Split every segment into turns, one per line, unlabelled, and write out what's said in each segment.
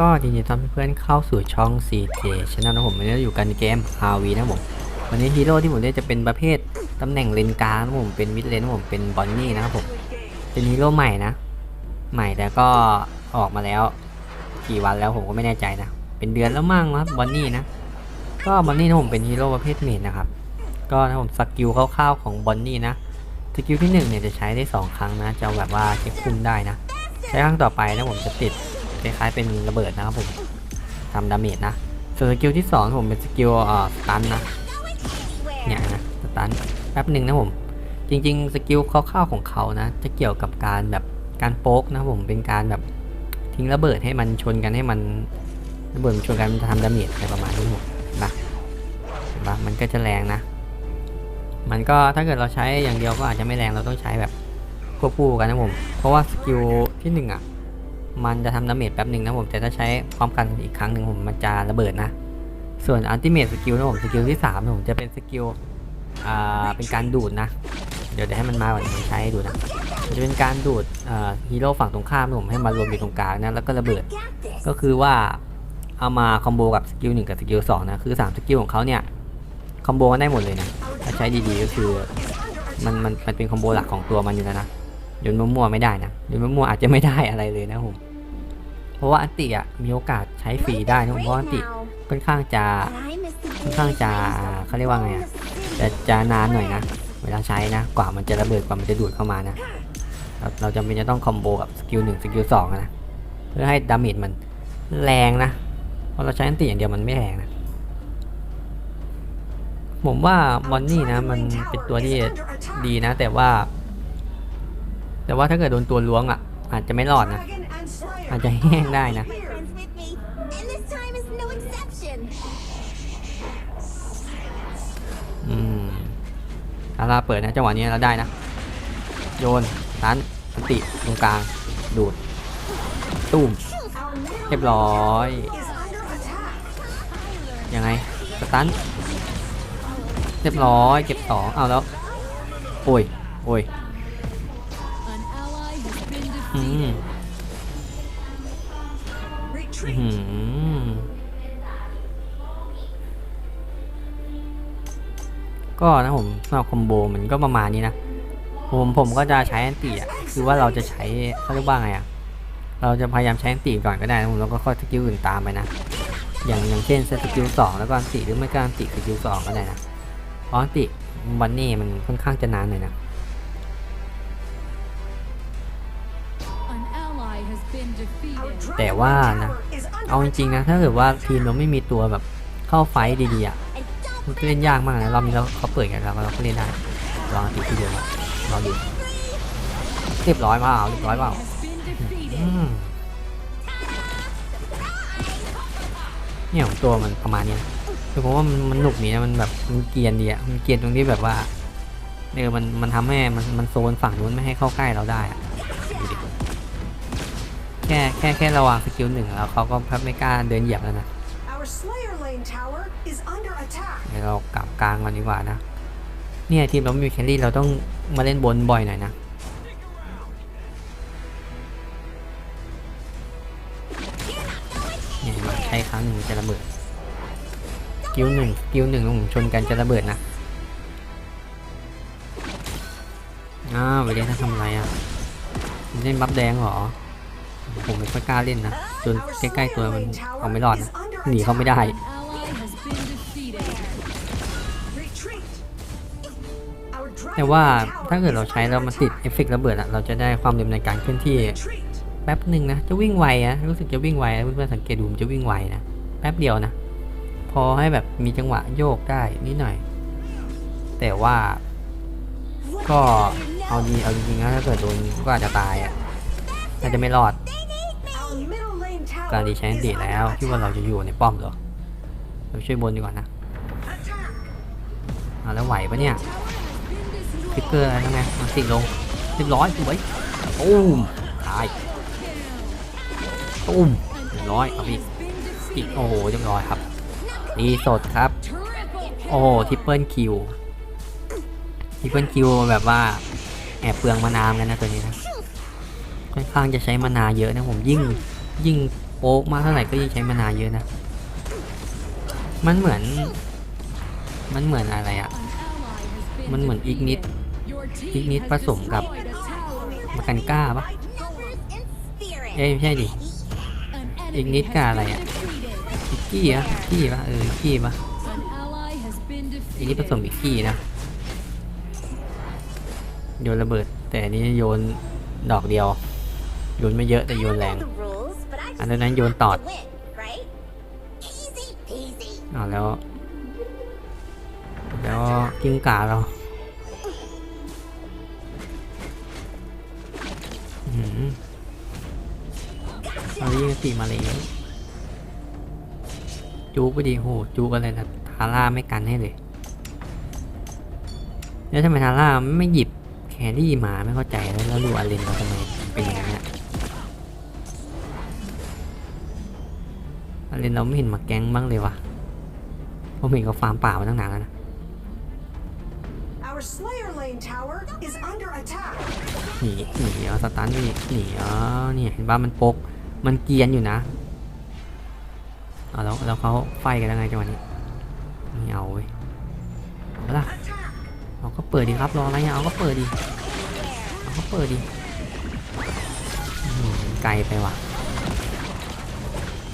ก็ยินดีต้อนรับเพื่อนเข้าสู่ช่อง CJ Channel นะผมวันนี้อยู่กันเกม RV นะผม วันนี้ฮีโร่ที่ผมเล่นจะเป็นประเภทตำแหน่งเลนกลางนะผมเป็นมิดเลนนะผมเป็นบอนนี่นะครับผมเป็นฮีโร่ใหม่นะ ใหม่แต่ก็ออกมาแล้วกี่วันแล้วผมก็ไม่แน่ใจนะ เป็นเดือนแล้วมั่งครับบอนนี่นะ ก็บอนนี่นะผมเป็นฮีโร่ประเภทเมจนะครับก็นะผมสกิลคร่าวๆของบอนนี่นะสกิลที่หนึ่งเนี่ยจะใช้ได้สองครั้งนะจะแบบว่าเช็คคุ้มได้นะ ใช้ครั้งต่อไปนะผมจะติด คล้ายๆเป็นระเบิดนะครับผมทำดาเมจนะ ส่วนสกิลที่สองผมเป็นสกิลอ่าสตันนะเนี่ยนะสตันแป๊บหนึ่งนะผม จริงๆ สกิลคร่าวๆของเขานะ จะเกี่ยวกับการแบบการโป๊กนะผมเป็นการแบบทิ้งระเบิดให้มันชนกันให้มันระเบิดชนกันมันจะทำดาเมจอะไรประมาณนี้ผมเห็นะเห็นปะมันก็จะแรงนะ มันก็ถ้าเกิดเราใช้อย่างเดียวก็อาจจะไม่แรงเราต้องใช้แบบควบคู่กันนะผม เพราะว่าสกิลที่หนึ่งอะ มันจะทำดาเมจแป๊บหนึ่งนะผมแต่ถ้าใช้พร้อมกันอีกครั้งหนึ่งผมมันจะระเบิดนะ ส่วนอัลติเม e สกิลนะผมสกิลที่3นะผมจะเป็นสกิลอ่าเป็นการดูดนะ เดี๋ยวเดี๋ยวให้มันมาก่อนผมใช้ให้ดูนะมันจะเป็นการดูดฮีโร่ฝั่งตรงข้ามนะผมให้มารวมอยู่ตรงกลางนะแล้วก็ระเบิด ก็คือว่าเอามาคอมโบกับสกิลหนึ่งกับสกิลสองนะคือ3สกิลของเขาเนี่ยคอมโบกันได้หมดเลยนะถ้าใช้ดีๆก็คือมันมันมันเป็นคอมโบหลักของตัวมันอยู่แล้วนะโยนมั่วๆไม่ได้นะโยนมั่วๆอาจจะไม่ได้อะไรเลยนะผม เพราะว่าอันติอะมีโอกาสใช้ฟรีได้นะผมเพราะอันติค่อนข้างจะค่อนข้างจะเขาเรียกว่าไงอะจะจะนานหน่อยนะ เวลาใช้นะ กว่ามันจะระเบิดกว่ามันจะดูดเข้ามานะเราเราจำเป็นจะต้องคอมโบกับสกิลหนึ่งสกิลสองนะ เพื่อให้ดาเมจมันแรงนะ เพราะเราใช้อันติอย่างเดียวมันไม่แรงนะ ผมว่ามอนนี่นะ มันเป็นตัวที่ดีนะ แต่ว่า แต่ว่าถ้าเกิดโดนตัวล้วงอะ อาจจะไม่รอดนะ อาจจะแห้งได้นะ อืมอาราเปิดนะจังหวะนี้เราได้นะ โยนตันอันติตรงกลาง ดูด ตุ้ม เรียบร้อย ยังไง สตัน เรียบร้อย เก็บสองเอาแล้ว โอ้ย โอ้ย อืมอื้อ หือก็นะผมสำหรับคอมโบมันก็ประมาณนี้นะผมผมก็จะใช้แอนตี้อะคือว่าเราจะใช้เขาเรียกว่าไงอะเราจะพยายามใช้แอนตี้ก่อนก็ได้นะผมแล้วก็ค่อยสกิลอื่นตามไปนะอย่างอย่างเช่นสกิลสองแล้วก็อันติหรือไม่ก็อันติสกิลสองก็ได้นะเพราะอันติวันนี้มันค่อนข้างจะนานหน่อยนะแต่ว่านะ เอาจริงๆนะถ้าเกิดว่าทีมเราไม่มีตัวแบบเข้าไฟดีๆอะมันเล่นยากมากนะรอบนี้เราเขาเปิดกันแล้วเราก็เล่นได้ลองติดทีเดียวอะรอดูเรียบร้อยเปล่าเรียบร้อยเปล่าเนี่ยของตัวมันประมาณนี้คือผมว่ามันมันหนุกดีนะมันแบบมันเกียนดีอะมันเกียนตรงที่แบบว่าเออมันมันทำให้มันมันโซนฝั่งนู้นไม่ให้เข้าใกล้เราได้อะ ค่แค่แค่ระวังสกิลหนึ่งแล้วเขาก็แทบไม่กล้าเดินเหยียบแล้วนะ
Our Slayer Lane Tower is under attack.
เดี๋ยวเรากลับกลางก่อนดีกว่านะ เนี่ยทีมเราไม่มีแคลรี่เราต้องมาเล่นบนบ่อยหน่อยนะเนี่ยมาใช้ครั้งหนึ่งจะระเบิดสกิลหนึ่งสกิลหนึ่งของผมชนกันจะระเบิดนะอ้าวไปเล่นถ้าทำอะไรอะมันเล่นบัฟแดงเหรอ ผมไม่ค่อยกล้าเล่นนะ จนใกล้ๆตัวมันเอาไม่รอดนะหนีเขาไม่ได้
Retreat. Our
แต่ว่าถ้าเกิดเราใช้แล้วมันติดเอฟเฟกต์ระเบิดอะเราจะได้ความเร็วในการเคลื่อนที่
retreat.
แป๊บหนึ่งนะ จะวิ่งไวอะรู้สึกจะวิ่งไวนะเพื่อนๆสังเกตดูมันจะวิ่งไวนะแป๊บเดียวนะ พอให้แบบมีจังหวะโยกได้นิดหน่อย แต่ว่า ก็เอาดีเอาจริงๆนะถ้าเกิดโดนก็อาจจะตายอะน่าจะไม่รอด การดีใช้อันติแล้วที่ว่าเราจะอยู่ในป้อมหรอเราช่วยบนดีกว่านะเอาแล้วไหวปะเนี่ยฟิกเกอร์อะไรทั้งไงมาติลงเรียบร้อยสวยตูมตายตูมเรียบร้อยเอาอีกอีกโอ้โหเรียบร้อยครับดีสดครับ โอ้โหทิปเปิลคิวทิปเปิลคิวแบบว่าแอบเปลืองมานาวกันนะตัวนี้นะค่อนข้างจะใช้มานาเยอะนะผมยิ่งยิ่ง โป๊กมากเท่าไหร่ก็ยิ่งใช้มานานเยอะนะ มันเหมือน มันเหมือนอะไรอะมันเหมือนอีกนิด อีกนิดผสมกับมากันก้าปะเอ้ยไม่ใช่ดิ อีกนิดกับอะไรอะอีกกี้อะกี้ปะเออกี้ปะอีกนิดผสมอีกกี้นะ โยนระเบิด แต่อันนี้โยนดอกเดียว โยนไม่เยอะแต่โยนแรง อันนั้นโยนตอดเอาแล้ว แล้วกิ้งก่าเราอื้อหือเอายิงสีมาเลยจูกไปดีโหจูกอะไรนะทาร่าไม่กันให้เลย แล้วทำไมทาร่าไม่หยิบแครี่มาไม่เข้าใจแล้วแล้วดูอาเลนเราทำไมเป็นอย่างนี้ เลนเราไม่เห็นมาแก๊งบ้างเลยวะผมเห็นเขาฟาร์มป่ามาตั้งนานแล้วนะ
Our Slayer Lane Tower is under attack.
หนีหนีเอาสตันไปอีกหนีอ๋อเนี่ยเห็นว่ามันปก มันเกรียนอยู่นะเอาแล้วแล้วเขาไฟกันยังไงจังหวะนี้ไม่เอาเว้ยเอาปะล่ะ
Attack!
เอาก็เปิดดีครับรออะไรอะเอาก็เปิดดีเอาก็เปิดดีอื้อหือไกลไปว่ะ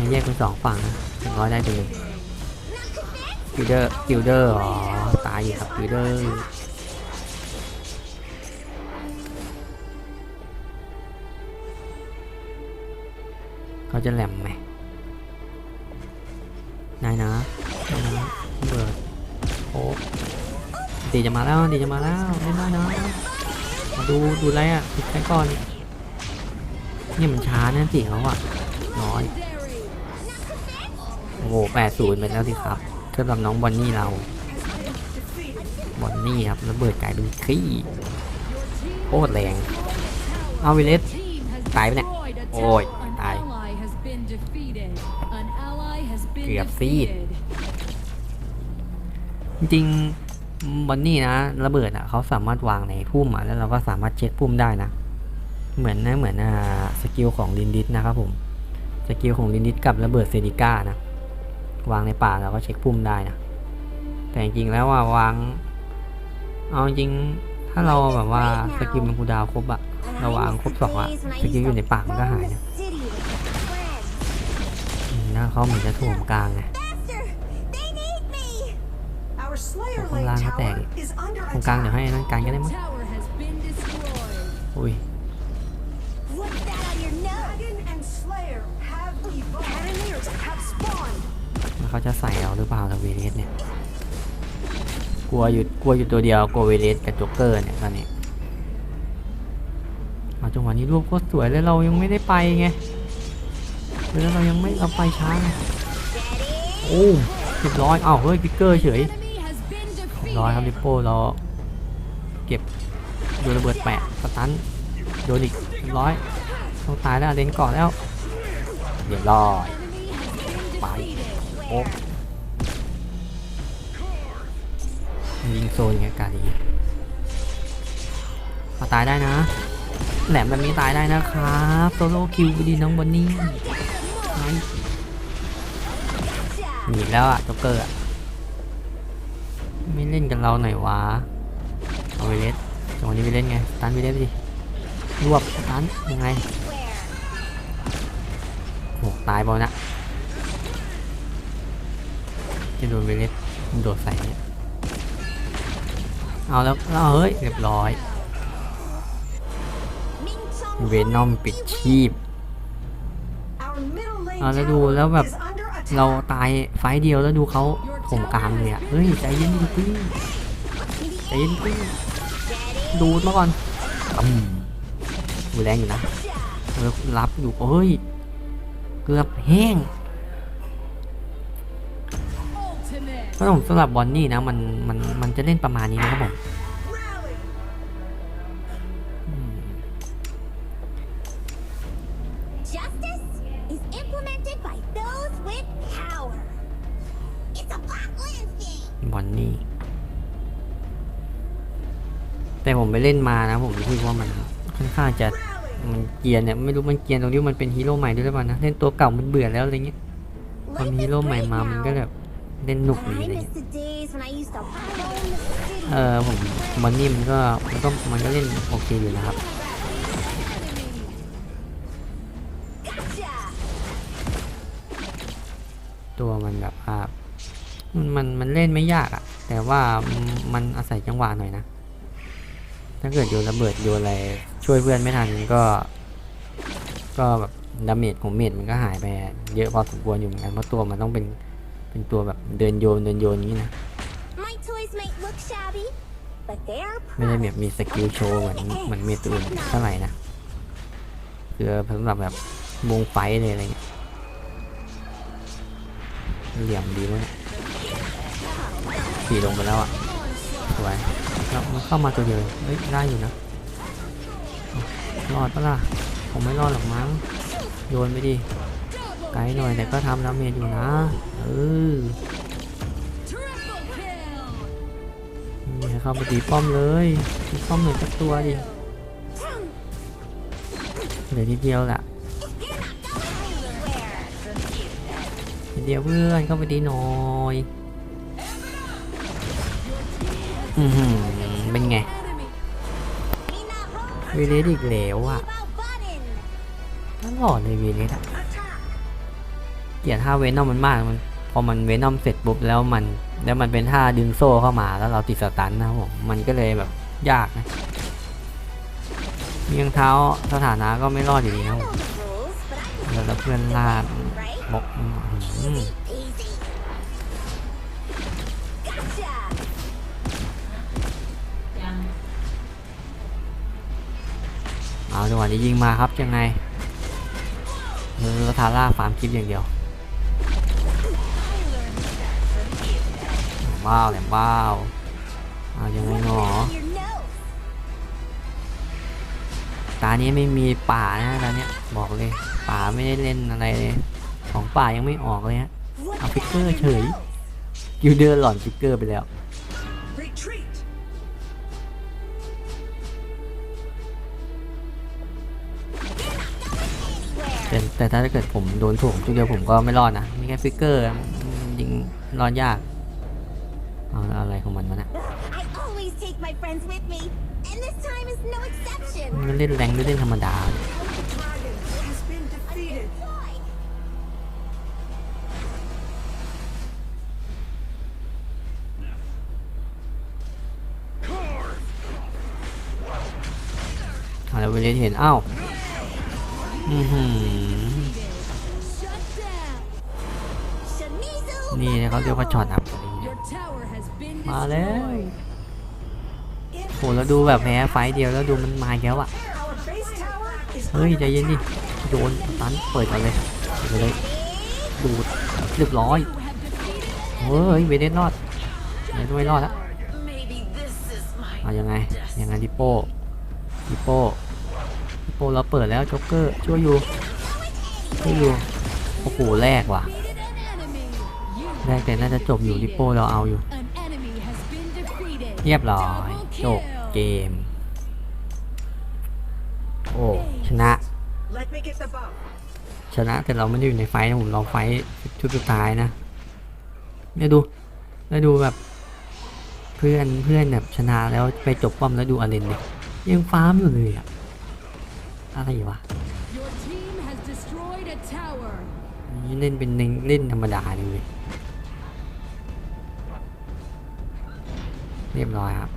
งั้นแยกเป็นสองฝั่งนะถึงร้อยได้เป็นหนึ่งกิลเดอร์กิลเดอร์อ๋อตายอยู่ครับกิลเดอร์เขาจะแหลมไหมนายนะนายนะเบิร์ดโอ้ดีจะมาแล้วดีจะมาแล้วเล่ได้นะมาดูดูไรอะปิดใครก่อนนี่มันช้านะสิเขาอะน้อย หแปดศูนย์ไปแล้วสิครับสำหรับน้องบอนนี่เรา บอนนี่ครับระเบิดกลายเป็นขี้โคตรแรง เอาวิเลสตายไปเนี่ย โอ้ย ตาย เกือบซีด จริงบอนนี่นะ ระเบิดอะเขาสามารถวางในพุ่มอะแล้วเราก็สามารถเช็คพุ่มได้นะ เหมือนนะเหมือนอ่าสกิลของลินดิสนะครับผม สกิลของลินดิสกับระเบิดเซนิก้านะ วางในป่าเราก็เช็คพุ่มได้นะ แต่จริงๆแล้วว่าวาง เอาจริง ถ้าเราแบบว่าสกิลมันคูดาวครบอะเราวางครบสองอะสกิลอยู่ในป่ามันก็หายนะอืมแล้วเขาเหมือนจะถ่วงกลางไง
Our Slayer
Không
Lane
lan hết
Tower
tệ.
is under
ตรงกลางเดี๋ยวให้นั่นกันก็ได้มั้งอุ้ย เขาจะใส่เราหรือเปล่าเราเวเลสเนี่ย กลัวอยู่กลัวอยู่ตัวเดียวกลัวเวเลสกับจ๊กเกอร์เนี่ยตอนนี้เอาจังหวะนี้รูปโคตรสวยเลยเรายังไม่ได้ไปไงแล้วเรายังไม่เราไปช้าไงโอ้เรียบร้อยอ้าวเฮ้ยพิกเกอร์เฉยร้อยครับลิปโป้เราเก็บโดนระเบิดแปะสตันโดนอีกร้อยต้องตายแล้วเลนก่อนแล้วเรียบร้อยไป โอ้ยิงโซนไงการนี้มาตายได้นะ แหลมแบบนี้ตายได้นะครับโซโล่คิวไปดีน้องบอนนี่หนีแล้วอะจ็อกเกอร์อะไม่เล่นกับเราหน่อยวะเอาไปเล่นจังหวะนี้ไปเล่นไงตันไปเล่นดิรวบตันยังไงโอ้ตายบอลนะ จะโดนไปเล่นโดดใส่เนี่ยเอาแล้วเอาเฮ้ยเรียบร้อย เวนอมปิดชีพเอาแล้วดูแล้วแบบเราตายไฟเดียวแล้วดูเขาถมกลางเลยอะเฮ้ยใจเย็นดิพี่ใจเย็นพี่ดูมาก่อนอืมแรงอยู่นะแล้วรับอยู่เฮ้ยเกือบแห้ง ก็ผมสำหรับบอนนี่นะมันมันมันจะเล่นประมาณนี้นะครับผม
Rally.
อืม
Justice is implemented by those with power. It's a black lens game.
บอนนี่แต่ผมไปเล่นมานะผมรู้สึกว่ามันค่อนข้างจะ
Rally.
มันเกรียนเนี่ยไม่รู้มันเกรียนตรงที่มันเป็นฮีโร่ใหม่ด้วยหรือเปล่านะเล่นตัวเก่ามันเบื่อแล้วอะไรเงี้ยพอ
Life
มีฮี
is
โร่ใหม่
great
มามันก็
now.
แบบ เล่นหนุก
But
ดี
I
อะไร
miss
เงี้ย
the days when I used to roam the city.
เออผมมันนี่มันก็มันก็มันก็เล่นโอเคอยู่นะครับ
Gotcha!
ตัวมันแบบว่ามันมันมันเล่นไม่ยากอะแต่ว่ามันมันอาศัยจังหวะหน่อยนะ ถ้าเกิดโยนระเบิดโยนอะไรช่วยเพื่อนไม่ทันก็ ก็แบบดาเมจของเมจมันก็หายไปเยอะพอสมควรอยู่เหมือนกันเพราะตัวมันต้องเป็น เป็นตัวแบบเดินโยนเดินโยนอย่างนี้นะ
My toys might look shabby, but they're
ไม่ได้แบบ
products
มีสกิลโชว์เหมือนเหมือนเมจตัวอื่นเท่าไหร่นะคือสำหรับแบบวงไฟท์เลยอะไรเงี้ยเหลี่ยมดีเลยขี่ลงไปแล้วอะสวยแล้วมันเข้ามาตัวเดียวเฮ้ยได้อยู่นะรอดปะล่ะผมไม่รอดหรอกมั้งโยนไปดิไกลหน่อยแต่ก็ทำดาเมจอยู่นะเออนี่เข้าไปตีป้อมเลยตีป้อมหน่อยสักตัวดิเหลือทีเดียวแหละทีเดียวเพื่อนเข้าไปดีหน่อยอือหือเป็นไง
Enough
เลสอีกแล้วอะ
about button.
ตลอดเลยเวเลสอะเกลียดท่าเวนอมมันมากมัน พอมันเวนอมเสร็จปุ๊บแล้วมัน แล้วมันเป็นท่าดึงโซ่เข้ามาแล้วเราติดสตันนะครับผมมันก็เลยแบบยากนะเมียงเท้าสถานะก็ไม่รอดอยู่ดีนะผมแล้วเพื่อนลาดบอกเอาจังหวะนี้ยิงมาครับยังไงเออทาร่าฟาร์มคลิปอย่างเดียว ว้าวแหลมว้าวเอายังไงหนอ
Your nose.
ตานี้ไม่มีป่านะตาเนี้ยบอกเลยป่าไม่ได้เล่นอะไรเลยของป่ายังไม่ออกเลยฮะ
What
เอาฟิกเกอร์
happened
เฉ
to
ย
your nose?
ยูเดอร์หล่อนฟิกเกอร์ไปแล้ว
Retreat.
แต่แต่ถ้าเกิดผมโดนถ่วงทุกเดียวผมก็ไม่รอดนะ มีแค่ฟิกเกอร์อืมยิงรอดยากเอาอะไร ของมันวะเนะ
I always take my friends with me, and this time is no exception.
มันเล่นแรงหรือเล่นธรรมดา
The dragon has been defeated.
Boy,
เอาแล้วเวเลสเห็นอ้าวอือหือ
Shimizu
นี่เขาเรียกว่าช็อตอัพ มาแล้ว
destroyed.
โหแล้วดูแบบแพ้ไฟต์เดียวแล้วดูมันมาอีกแล้วอะ
Our base tower is
เฮ้ย
under
ใจเย็นดิโดนตันเปิดก่อนเลยเปิดก่อนเลยดูดเรียบร้อย
You have defeated an
เฮ้ยเวเลสรอดเวเลสไม่รอดแล้ว
Maybe this is my
เอายังไงยังไงดิโป้ดิโป้ดิโป้เราเปิดแล้วจ็อกเกอร์ช่วยอยู่ช่วยอยู่โอ้โหแรกว่ะ
defeated an enemy. You
แรกแต่น่าจะจบอยู่ดิโป้เราเอาอยู่ เรียบร้อย
Double
จบ
kill.
เกม โอ้ชนะ
Let me get the buff.
ชนะแต่เราไม่ได้อยู่ในไฟท์นะผมเราไฟท์ชุดสุดท้ายนะเนี่ยดูแล้วดูแบบเพื่อนเพื่อนแบบชนะแล้วไปจบป้อมแล้วดูอาเลนเนี่ยยังฟาร์มอยู่เลยอะอะไรวะ
Your team has destroyed a tower.
นี่เล่นเป็นเล่นเล่นธรรมดาเลย เรียบร้อยครับ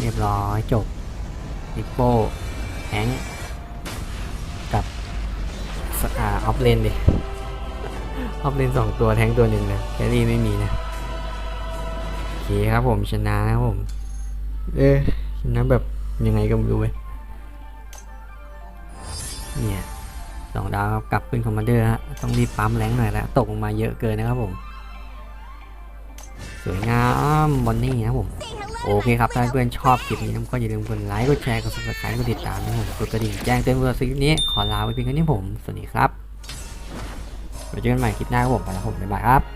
เรียบร้อยจบนิปโป้แฮงกับสอ่าออฟเลนดิออฟเลนสองตัวแทงตัวหนึ่งนะแครี่ไม่มีนะโอเคครับผมชนะนะผม เอ๊ชนะแบบยังไงก็ไม่รู้เว้ยเนี่ยสองดาวกลับขึ้นคอมมานเดอร์ฮะต้องรีบปั๊มแรงหน่อยละตกลงมาเยอะเกินนะครับผม สวยงามบอนนี่นะครับผม โอเคครับถ้าเพื่อนชอบคลิปนี้ก็อย่าลืมกดไลค์กดแชร์กด subscribe กดติดตามนะครับผมกดกระดิ่งแจ้งเตือนเมื่อคลิปนี้ขอลาไปเพียงแค่นี้ผมสวัสดีครับไว้เจอกันใหม่คลิปหน้าครับผมไปแล้วผมบ๊ายบายครับ